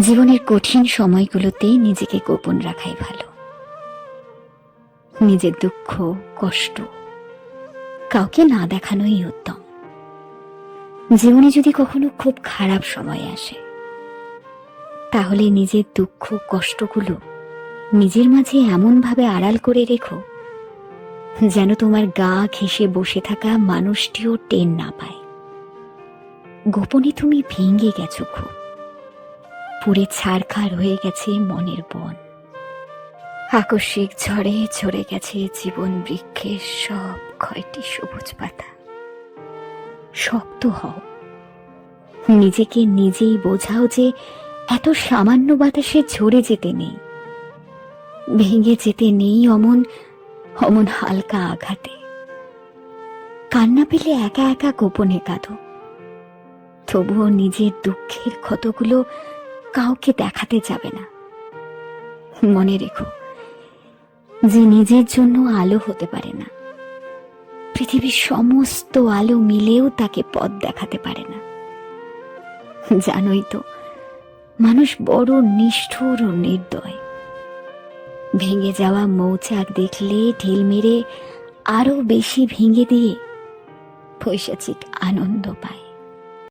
জীবনের কঠিন সময়গুলোতে নিজেকে গোপন রাখাই ভালো। নিজের দুঃখ, কষ্ট কাউকে না দেখানোই উত্তম। জীবনে যদি কখনো খুব খারাপ সময় আসে, তাহলে নিজের দুঃখ, কষ্টগুলো নিজের মাঝে এমনভাবে আড়াল করে রেখো, যেন তোমার গা ঘেঁষে বসে থাকা মানুষটিও টেন না পায়। গোপনে তুমি ভেঙে গেছো খুব। পুরে ছাড়খাড় হয়ে গেছে মনের বন। আকস্মিক ঝড়ে ঝরে গেছে জীবন বৃক্ষের সব কয়টি সবুজ পাতা। শক্ত হও। নিজেকে নিজেই বোঝাও যে এত সামান্য বাতাসে ঝরে যেতে নেই। ভেঙে যেতে নেই অমন অমন হালকা আঘাতে। কান্না পেলে একা একা গোপনে কাঁদো। তবুও নিজের দুঃখের ক্ষতগুলো কাউকে দেখাতে যাবে না। মনে রেখো, যে নিজের জন্য আলো হতে পারে না। পৃথিবীর সমস্ত আলো মিলেও তাকে পথ দেখাতে পারে না। জানোই তো, মানুষ বড় নিষ্ঠুর ও নির্দয়। ভেঙে যাওয়া মৌচাক দেখলে ঢিল মেরে আরও বেশি ভেঙে দিয়ে পৈশাচিক আনন্দ পায়।